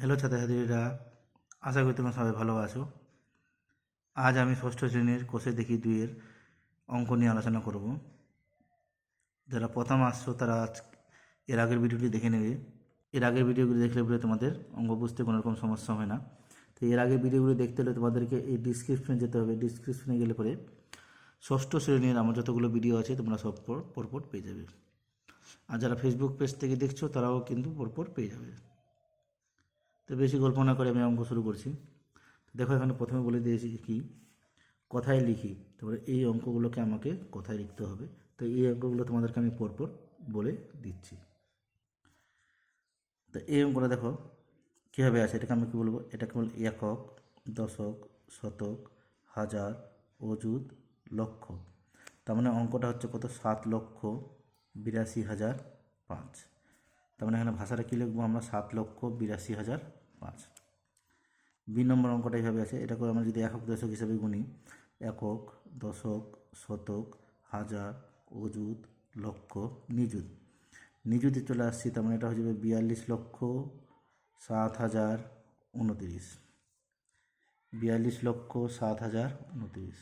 Hello ছাত্রছাত্রীরা। আশা করি তোমরা সবাই ভালো আছো। আজ আমি ষষ্ঠ শ্রেণির কোষে দেখি দুইয়ের অঙ্ক নিয়ে আলোচনা করব। যারা প্রথম আসছো, তারা আজ এর আগের ভিডিওটি দেখে নেবে। এর আগের ভিডিওগুলি দেখলে পরে তোমাদের অঙ্ক বুঝতে কোনো রকম সমস্যা হয় না। তো এর আগের ভিডিওগুলি দেখতে হলে তোমাদেরকে এই ডিসক্রিপশনে যেতে হবে। ডিসক্রিপশনে গেলে পরে ষষ্ঠ শ্রেণির আমার যতগুলো ভিডিও আছে, তোমরা সব পর- পরপর পেয়ে যাবে। আর যারা ফেসবুক পেজ থেকে দেখছ, তারাও কিন্তু পরপর পেয়ে যাবে। তো বেশি গল্প না করে আমি অঙ্ক শুরু করছি। দেখো এখানে প্রথমে বলে দিয়েছি কি? কথায় লিখি। তারপরে এই অঙ্কগুলোকে আমাকে কথায় লিখতে হবে। তো এই অঙ্কগুলো তোমাদেরকে আমি পরপর বলে দিচ্ছি। তো এই অঙ্কটা দেখো কীভাবে আছে? এটাকে আমি কী বলব? এটাকে বল একক, দশক, শতক, হাজার, অযুত, লক্ষ। তার মানে অঙ্কটা হচ্ছে কত? সাত লক্ষ, বিরাশি হাজার পাঁচ। তার মানে এখানে ভাষাটা কী লিখব আমরা? সাত লক্ষ, বিরাশি হাজার পাঁচ। বি নম্বর অঙ্কটা এইভাবে আছে এটাকে আমরা যদি একক, দশক হিসাবে গুনি, একক, দশক, শতক, হাজার, অযুত, লক্ষ, নিযুত। নিযুতে চলে আসছি, তার মানে এটা হয়ে যাবে বিয়াল্লিশ লক্ষ সাত হাজার উনতিরিশ। বিয়াল্লিশ লক্ষ সাত হাজার উনতিরিশ।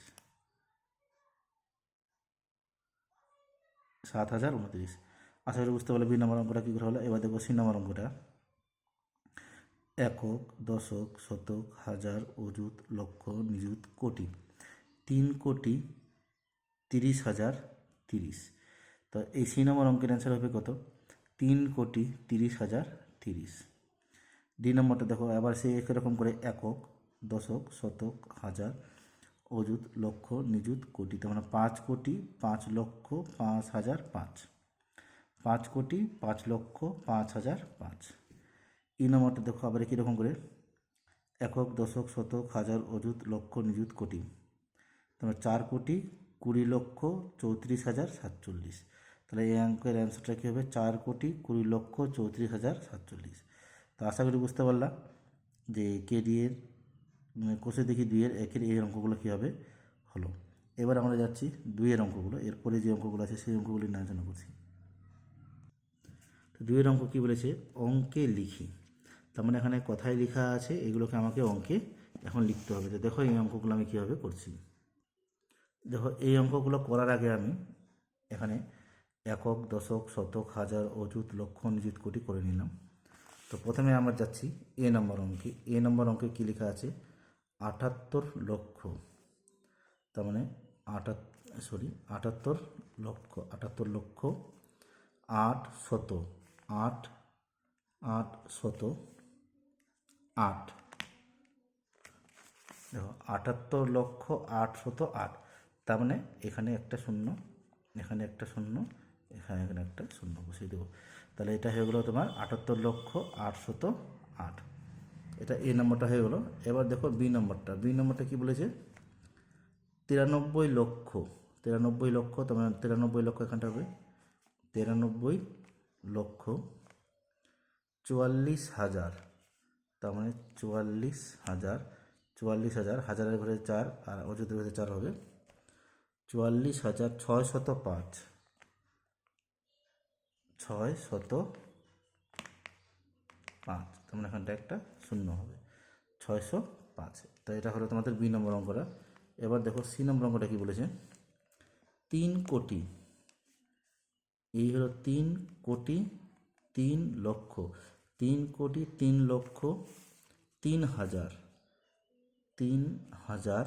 সাত হাজার উনতিরিশ। আশা করি বুঝতে পারলে বি নম্বর অঙ্কটা কী করে হলো? এবার দেখব সি নম্বর অঙ্কটা। একক, দশক, শতক, হাজার, অযুত, লক্ষ, নিযুত, কোটি। তিন কোটি তিরিশ হাজার তিরিশ। তো এই সি নম্বর অঙ্কের অ্যান্সার হবে কত? তিন কোটি তিরিশ হাজার তিরিশ। ডি নম্বরটা দেখো, আবার সে একই রকম করে একক, দশক, শতক, হাজার, অযুত, লক্ষ, নিযুত, কোটি। তার মানে পাঁচ কোটি পাঁচ লক্ষ পাঁচ হাজার পাঁচ। পাঁচ কোটি পাঁচ লক্ষ পাঁচ হাজার পাঁচ। ই নম্বরটা দেখো, আবার কীরকম করে। একক, দশক, শতক, হাজার, অযুত, লক্ষ, নিযুত, কোটি। তোমার চার কোটি, কুড়ি লক্ষ, চৌত্রিশ হাজার, সাতচল্লিশ। তাহলে এই অঙ্কের অ্যান্সারটা কী হবে? চার কোটি, কুড়ি লক্ষ, চৌত্রিশ হাজার, সাতচল্লিশ। তো আশা করি বুঝতে পারলাম যে কে ডি এর মানে কোষে দেখি দুইয়ের একের এই অঙ্কগুলো কীভাবে হলো। এবার আমরা যাচ্ছি দুইয়ের অঙ্কগুলো। এরপরে যে অঙ্কগুলো আছে, সেই অঙ্কগুলি নিয়ে আলোচনা করছি। তো দুইয়ের অঙ্ক কী বলেছে? অঙ্কে লিখি। তার মানে এখানে কথায় লেখা আছে, এগুলোকে আমাকে অঙ্কে এখন লিখতে হবে। তো দেখো এই অঙ্কগুলো আমি কীভাবে করছি। দেখো এই অঙ্কগুলো করার আগে আমি এখানে একক, দশক, শতক, হাজার, অযুত লক্ষ নিযুত কোটি করে নিলাম। তো প্রথমে আমরা যাচ্ছি এ নম্বর অঙ্কে। এ নম্বর অঙ্কে কী লেখা আছে? আটাত্তর লক্ষ। তার মানে আটাত সরি আটাত্তর লক্ষ আটাত্তর লক্ষ, আট শত, আট আট শত আট। দেখো, আটাত্তর লক্ষ আট শত আট। তার মানে এখানে একটা শূন্য, এখানে একটা শূন্য, এখানে এখানে একটা শূন্য বসিয়ে দেবো। তাহলে এটা হয়ে গেলো তোমার আটাত্তর লক্ষ আটশত আট। এটা এ নম্বরটা হয়ে গেলো। এবার দেখো বি নম্বরটা। বি নম্বরটা কি বলেছে? তিরানব্বই লক্ষ তিরানব্বই লক্ষ তোমার তিরানব্বই লক্ষ এখানটা হবে। তিরানব্বই লক্ষ চুয়াল্লিশ হাজার তার মানে চুয়াল্লিশ হাজার চুয়াল্লিশ হাজার, হাজারের ঘরে চার আর অযুতের ঘরে চার হবে। চুয়াল্লিশ হাজার ছয় শত পাঁচ। ছয় শত পাঁচ। তার মানে এখানটা একটা শূন্য হবে। ছয়শো পাঁচ। তো এটা হলো তোমাদের বি নম্বর অঙ্কটা। এবার দেখো সি নম্বর অঙ্কটা কী বলেছে? তিন কোটি। এই হলো তিন কোটি তিন লক্ষ। তিন কোটি তিন লক্ষ তিন হাজার তিন হাজার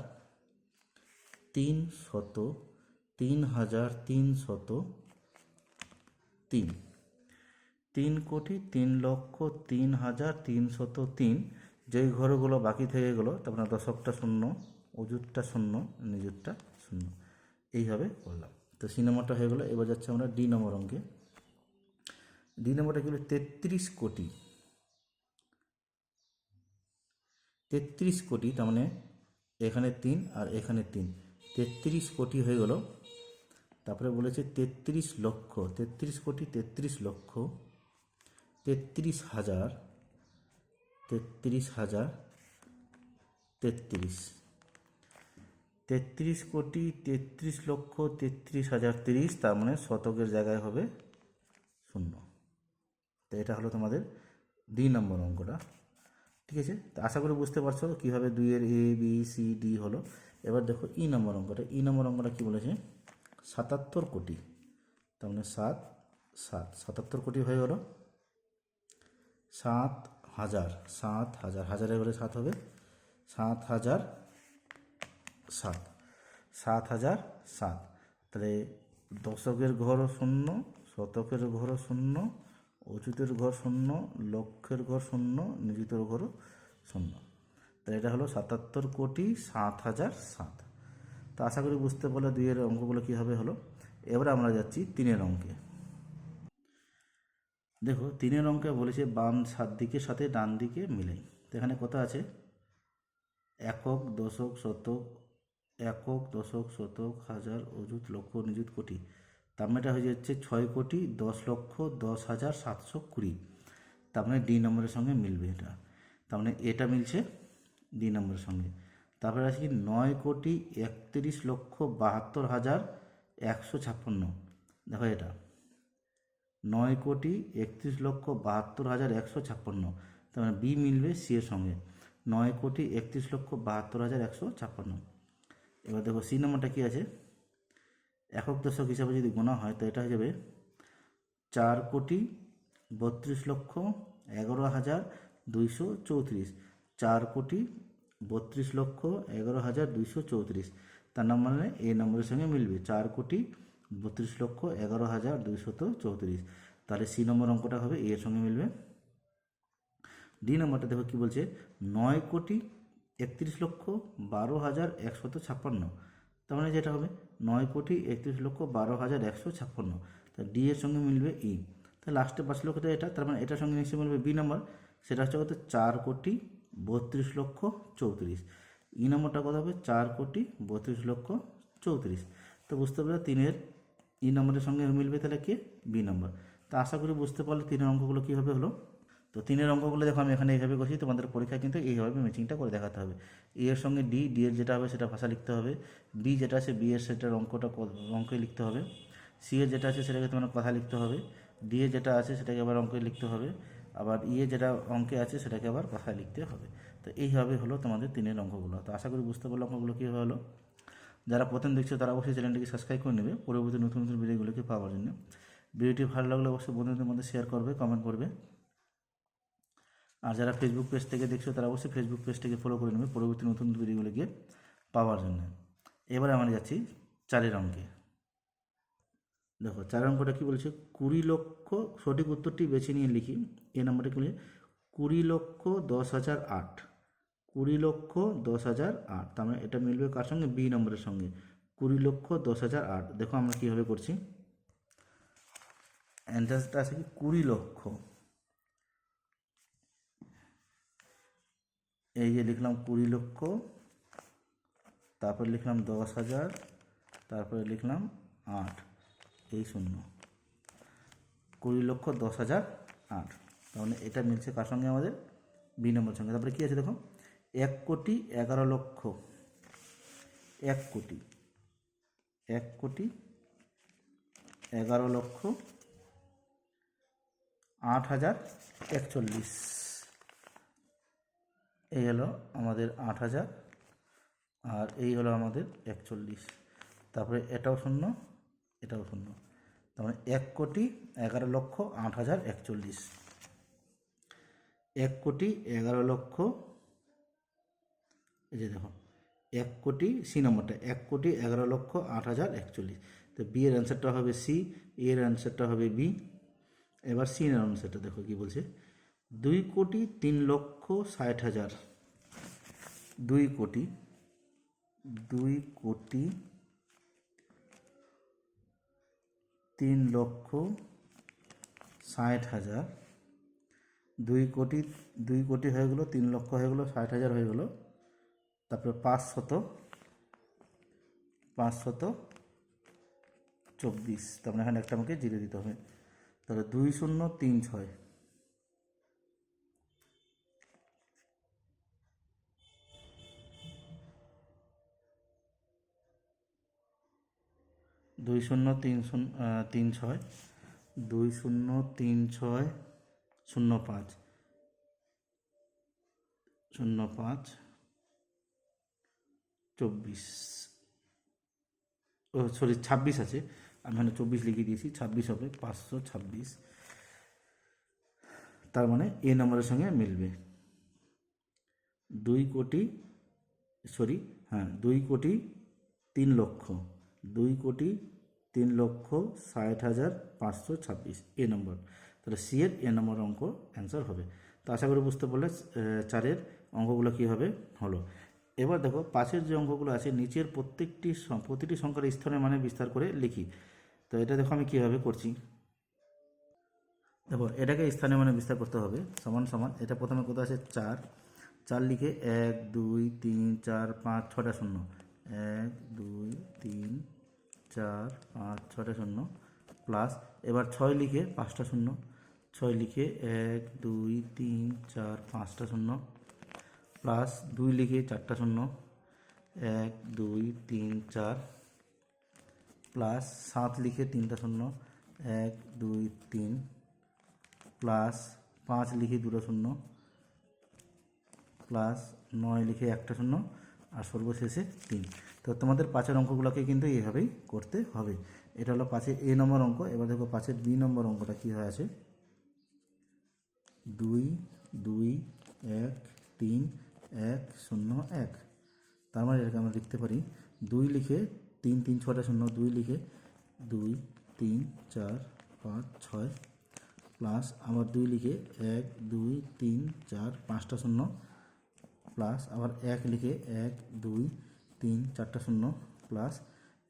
তিন শত, তিন হাজার তিন শত তিন। তিন কোটি তিন লক্ষ তিন হাজার তিন শত তিন। যেই ঘরগুলো বাকি থেকে গেলো, তারপরে দশকটা শূন্য, অযুতটা শূন্য নিজুতটা শূন্য। এইভাবে করলাম তো সি নম্বরটা হয়ে গেলো, এবার যাচ্ছে আমরা ডি নম্বর অঙ্কে। ডি নম্বরটা হলো তেত্রিশ কোটি। তেত্রিশ কোটি, তার মানে এখানে তিন আর এখানে তিন। তেত্রিশ কোটি হয়ে গেল। তারপরে বলেছে তেত্রিশ লক্ষ, তেত্রিশ কোটি, তেত্রিশ লক্ষ, তেত্রিশ হাজার তেত্রিশ হাজার, তেত্রিশ। তেত্রিশ কোটি, তেত্রিশ লক্ষ, তেত্রিশ হাজার তিরিশ, তার মানে শতকের জায়গায় হবে শূন্য। তো এটা হলো তোমাদের ডি নম্বর অঙ্কটা। ঠিক আছে? তো আশা করি বুঝতে পারছ কীভাবে দুইয়ের এ বি সি ডি হলো। এবার দেখো ই নম্বর অঙ্কটা। ই নম্বর অঙ্কটা কী বলেছে? সাতাত্তর কোটি। তার মানে সাত সাত। সাতাত্তর কোটি হয়ে গেল। সাত হাজার সাত হাজার। হাজারে গেলে সাত হবে। সাত হাজার সাত। সাত হাজার সাত। তাহলে দশকের ঘরও শূন্য, শতকের ঘরও শূন্য অচ্যুতের ঘর শূন্য লক্ষের ঘর শূন্য নিযুতের ঘরও শূন্য। তাহলে এটা হলো সাতাত্তর কোটি সাত হাজার সাত। তো আশা করি বুঝতে পারলে দুইয়ের অঙ্কগুলো কীভাবে হলো? এবারে আমরা যাচ্ছি তিনের অঙ্কে। দেখো, তিনের অঙ্কে বলেছে বাম সাত দিকের সাথে ডান দিকে মিলে। তো এখানে কথা আছে? একক, দশক, শতক, একক, দশক, শতক, হাজার, অযুত, লক্ষ, নিযুত, কোটি। তার মানে এটা হয়ে যাচ্ছে ছয় কোটি দশ লক্ষ দশ হাজার সাতশো কুড়ি। তার মানে ডি নম্বরের সঙ্গে মিলবে এটা। তার মানে এটা মিলছে ডি নম্বরের সঙ্গে। তারপরে আছে কি নয় কোটি একত্রিশ লক্ষ বাহাত্তর হাজার একশো ছাপ্পান্ন। দেখো এটা। নয় কোটি একত্রিশ লক্ষ বাহাত্তর হাজার একশো ছাপ্পান্ন। তার মানে বি মিলবে সি এর সঙ্গে। নয় কোটি একত্রিশ লক্ষ বাহাত্তর হাজার একশো ছাপ্পান্ন। এবার দেখো সি নম্বরটা কী আছে? একক দশক হিসাবে যদি গোনা হয়, তো এটা হয়ে যাবে চার কোটি বত্রিশ লক্ষ এগারো হাজার দুইশো চৌত্রিশ। চার কোটি বত্রিশ লক্ষ এগারো হাজার দুইশো চৌত্রিশ। তার নাম মানে এ নম্বরের সঙ্গে মিলবে। চার কোটি বত্রিশ লক্ষ এগারো হাজার দুইশত চৌত্রিশ। তাহলে সি নম্বর অঙ্কটা হবে এর সঙ্গে মিলবে। ডি নম্বরটা দেখো কি বলছে, নয় কোটি একত্রিশ লক্ষ বারো হাজার একশত ছাপ্পান্ন। তার মানে যেটা হবে? নয় কোটি একত্রিশ লক্ষ বারো হাজার একশো ছাপ্পান্ন। তা ডি এর সঙ্গে মিলবে ই তা লাস্টে পাঁচ লক্ষটা এটা, তার মানে এটার সঙ্গে নিশ্চয়ই মিলবে বি নম্বর সেটা হচ্ছে কত? চার কোটি বত্রিশ লক্ষ চৌত্রিশ। ই নম্বরটা কত হবে? চার কোটি বত্রিশ লক্ষ চৌত্রিশ। তো বুঝতে পারলে তিনের ই নম্বরের সঙ্গে মিলবে তাহলে কে? বি নম্বর তা আশা করি বুঝতে পারলে তিনের অঙ্কগুলো কীভাবে হলো? তো তিনের অঙ্কগুলো দেখো আমি এখানে এইভাবে করছি, তোমাদের পরীক্ষায় কিন্তু এইভাবে ম্যাচিংটা করে দেখাতে হবে। এ এর সঙ্গে ডি ডি এর যেটা হবে সেটা ভাষা লিখতে হবে। বি যেটা আছে বি এর সেটার অঙ্কটা ক- অঙ্কে লিখতে হবে। সি এর যেটা আছে সেটাকে তোমার কথা লিখতে হবে। ডি এ যেটা আছে সেটাকে আবার অঙ্কে লিখতে হবে। আবার ই এর যেটা অঙ্কে আছে সেটাকে আবার কথা লিখতে হবে। তো এইভাবে হলো তোমাদের তিনের অঙ্কগুলো। তো আশা করি বুঝতে পারল অঙ্কগুলো কীভাবে হলো। যারা প্রথম দেখছ তারা অবশ্যই চ্যানেলটিকে সাবস্ক্রাইব করে নেবে। পরবর্তী নতুন নতুন ভিডিওগুলোকে পাওয়ার জন্য। ভিডিওটি ভালো লাগলে অবশ্যই বন্ধুদের মধ্যে শেয়ার করবে কমেন্ট করবে। আর যারা ফেসবুক পেজ থেকে দেখছ, তারা অবশ্যই ফেসবুক পেজটাকে ফলো করে নেবে পরবর্তী নতুন ভিডিওগুলোকে পাওয়ার জন্য। এবারে আমরা যাচ্ছি চারের অঙ্কে। দেখো চার অঙ্কটা কী বলেছে? কুড়ি লক্ষ, সঠিক উত্তরটি বেছে নিয়ে লিখি। এ নাম্বারটা কি বলেছে? কুড়ি লক্ষ দশ হাজার আট। কুড়ি লক্ষ দশ হাজার আট। তার মানে এটা মিলবে কার সঙ্গে? বি নম্বরের সঙ্গে। কুড়ি লক্ষ দশ হাজার আট। দেখো আমরা কীভাবে করছি। অ্যান্সারটা আছে কি? কুড়ি লক্ষ। এই যে লিখলাম কুড়ি লক্ষ, তারপরে লিখলাম দশ হাজার, তারপরে লিখলাম আট, এই শূন্য। কুড়ি লক্ষ দশ হাজার আট তাহলে এটা মিলছে কার সঙ্গে আমাদের? বি নম্বর সঙ্গে। তারপরে কী আছে দেখো এক কোটি এগারো লক্ষ, এক কোটি এক কোটি এগারো লক্ষ আট হাজার একচল্লিশ। এই হলো আমাদের আট হাজার, আর এই হলো আমাদের একচল্লিশ। তারপরে এটাও শূন্য এটাও শূন্য। তার মানে এক কোটি এগারো লক্ষ আট হাজার একচল্লিশ। এক কোটি এগারো লক্ষ, এই যে দেখো, এক কোটি, সি নম্বরটা, এক কোটি এগারো লক্ষ আট হাজার একচল্লিশ। তো বি এর অ্যান্সারটা হবে সি এর অ্যান্সারটা হবে বি এবার সি এর অ্যান্সারটা দেখো কি বলছে। দুই কোটি তিন লক্ষ ষাট হাজার। দুই কোটি দুই কোটি তিন লক্ষ ষাট হাজার। দুই কোটি দুই কোটি হয়ে গেলো, তিন লক্ষ হয়ে গেলো, ষাট হাজার হয়ে গেলো। তারপরে পাঁচশত পাঁচশত চব্বিশ। তারপরে এখানে একটা আমাকে জিরে দিতে হবে। তাহলে দুই শূন্য তিন ছয়। দুই শূন্য তিন শূন্য তিন ছয়, দুই শূন্য তিন ছয়, শূন্য পাঁচ। শূন্য পাঁচ, চব্বিশ। ও, সরি, ছাব্বিশ আছে। আমি এখানে চব্বিশ লিখে দিয়েছি, ছাব্বিশ হবে পাঁচশো ছাব্বিশ। তার মানে এ নম্বরের সঙ্গে মিলবে। দুই কোটি, সরি হ্যাঁ দুই কোটি তিন লক্ষ। দুই কোটি তিন লক্ষ ষাট হাজার পাঁচশো ছাব্বিশ। এ নম্বর। তাহলে সি এর এ নম্বর অঙ্ক অ্যান্সার হবে। তো আশা করি বুঝতে পারলে চারের অঙ্কগুলো কী হবে? হলো। এবার দেখো পাশের যে অঙ্কগুলো আছে, নিচের প্রত্যেকটি প্রতিটি সংখ্যার স্থানের মানে বিস্তার করে লিখি। তো এটা দেখো আমি কীভাবে করছি। দেখো, এটাকে স্থানীয় মানে বিস্তার করতে হবে। সমান সমান, এটা প্রথমে কোথাও আছে? চার। চার লিখে এক, দুই, তিন, চার, পাঁচ ছটা শূন্য। এক, দুই, তিন, চার, পাঁচ ছটা শূন্য। প্লাস এবার ছয় লিখে পাঁচটা শূন্য। ছয় লিখে এক, দুই, তিন, চার, পাঁচটা শূন্য। প্লাস দুই লিখে চারটা শূন্য। এক, দুই, তিন, চার। প্লাস সাত লিখে তিনটা শূন্য। এক, দুই, তিন। প্লাস পাঁচ লিখে দুটো শূন্য। প্লাস নয় লিখে একটা শূন্য। আর সর্বশেষে তিন। তো তোমাদের পাঁচের অঙ্কগুলোকে কিন্তু এইভাবেই করতে হবে। এটা হলো পাঁচের এ নম্বর অঙ্ক, এবার দেখো পাঁচের বি নম্বর অঙ্কটা কী হয়ে আছে? দুই দুই, এক, তিন, এক, শূন্য, এক। তার মানে এটাকে আমরা লিখতে পারি দুই লিখে তিন তিন, ছটা, শূন্য, দুই লিখে দুই, তিন, চার, পাঁচ, ছয়, প্লাস আবার দুই লিখে এক, দুই, তিন, চার, পাঁচটা, শূন্য প্লাস আবার এক লিখে এক, দুই, তিন, চারটা শূন্য প্লাস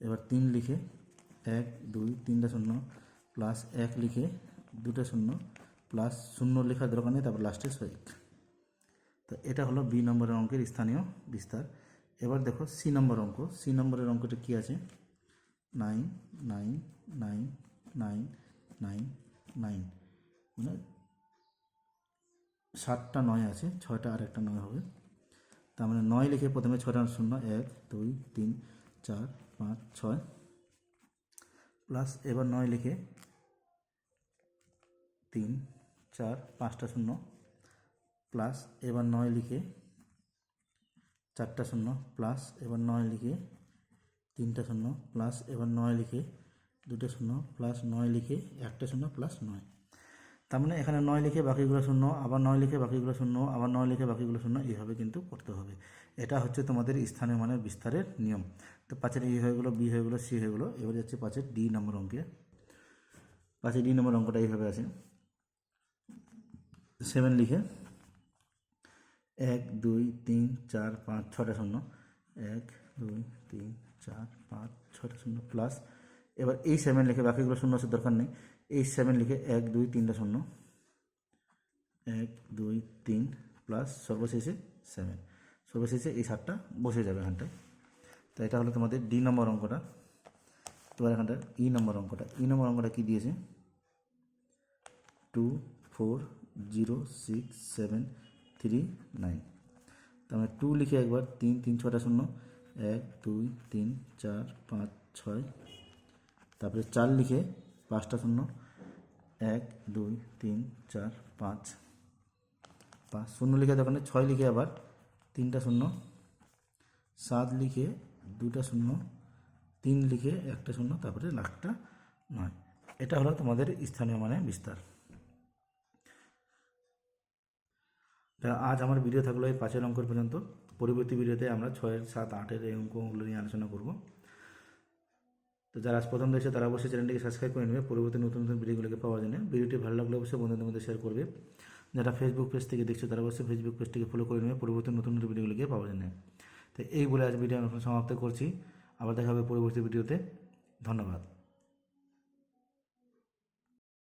এবার তিন লিখে এক, দুই, তিনটা শূন্য প্লাস এক লিখে দুটো শূন্য প্লাস শূন্য লেখার দরকার নেই, তারপর লাস্টে সহিক। তো এটা হলো বি নম্বরের অঙ্কের স্থানীয় বিস্তার। এবার দেখো সি নম্বর অঙ্ক। সি নম্বরের অঙ্কটা কী আছে? Nine nine nine nine nine nine. মানে সাতটা নয় আছে, ছয়টা আর একটা নয় হবে। তার মানে নয় লিখে প্রথমে ছয়টা শূন্য, এক, দুই, তিন, চার, পাঁচ, ছয়। প্লাস এবার নয় লিখে তিন, চার, পাঁচটা শূন্য। প্লাস এবার নয় লিখে চারটা শূন্য। প্লাস এবার নয় লিখে তিনটা শূন্য। প্লাস এবার নয় লিখে দুটো শূন্য। প্লাস নয় লিখে একটা শূন্য। প্লাস নয়। তার মানে এখানে নয় লিখে বাকিগুলো শূন্য, আবার নয় লিখে বাকিগুলো শূন্য, আবার নয় লিখে বাকিগুলো শূন্য, এইভাবে কিন্তু করতে হবে। এটা হচ্ছে তোমাদের স্থানীয় মানের বিস্তারের নিয়ম। তো পাঁচের ই হয়ে গেলো, বি হয়ে গেলো, সি হয়ে গেলো, এবার যাচ্ছে পাঁচের ডি নম্বর অঙ্কে। পাঁচের ডি নম্বর অঙ্কটা এইভাবে আছে। সেভেন লিখে, এক, দুই, তিন, চার, পাঁচ ছটা শূন্য। এক, দুই, তিন, চার, পাঁচ ছটা শূন্য, প্লাস এবার এই সেভেন লিখে বাকিগুলো শূন্য আছে দরকার নেই। এই সেভেন লিখে এক, দুই, তিনটা শূন্য। এক, দুই, তিন প্লাস সর্বশেষে সেভেন সর্বশেষে এই সাতটা বসে যাবে এখানটায়। তো এটা হলো তোমাদের ডি নম্বর অঙ্কটা। এবার এখানটা ই নম্বর অঙ্কটা। ই নম্বর অঙ্কটা কী দিয়েছে? Two four zero six seven three nine তার টু লিখে একবার তিন তিন ছটা শূন্য। এক, দুই, তিন, চার, পাঁচ, ছয় তারপরে চার লিখে পাঁচটা শূন্য। এক, দুই, তিন, চার, পাঁচ। পাঁচ শূন্য লিখে দোকানে ছয় লিখে আবার তিনটা শূন্য। সাত লিখে দুটা শূন্য। তিন লিখে একটা শূন্য, তারপরে লাখটা নয়। এটা হলো তোমাদের স্থানীয় মানে বিস্তার। আজ আমার ভিডিও থাকল এই পাঁচের অঙ্ক পর্যন্ত। পরবর্তী ভিডিওতে আমরা ছয়ের সাত, আটের এই অঙ্কগুলো নিয়ে আলোচনা করব। তো যারা আজ প্রথম দেখছে, তারা অবশ্যই চ্যানেলটিকে সাবস্ক্রাইব করে নেবে। পরবর্তী নতুন নতুন ভিডিওগুলোকে পাওয়ার জন্য। ভিডিওটি ভালো লাগলে অবশ্যই বন্ধুদের মধ্যে শেয়ার করবে। যারা ফেসবুক পেজ থেকে দেখছ, তারা অবশ্যই ফেসবুক পেজটিকে ফলো করে নেবে পরবর্তী নতুন নতুন ভিডিওগুলোকে পাওয়ার জন্য। তো এই বলে আজ ভিডিও আমি সমাপ্ত করছি। আবার দেখা হবে পরবর্তী ভিডিওতে ধন্যবাদ।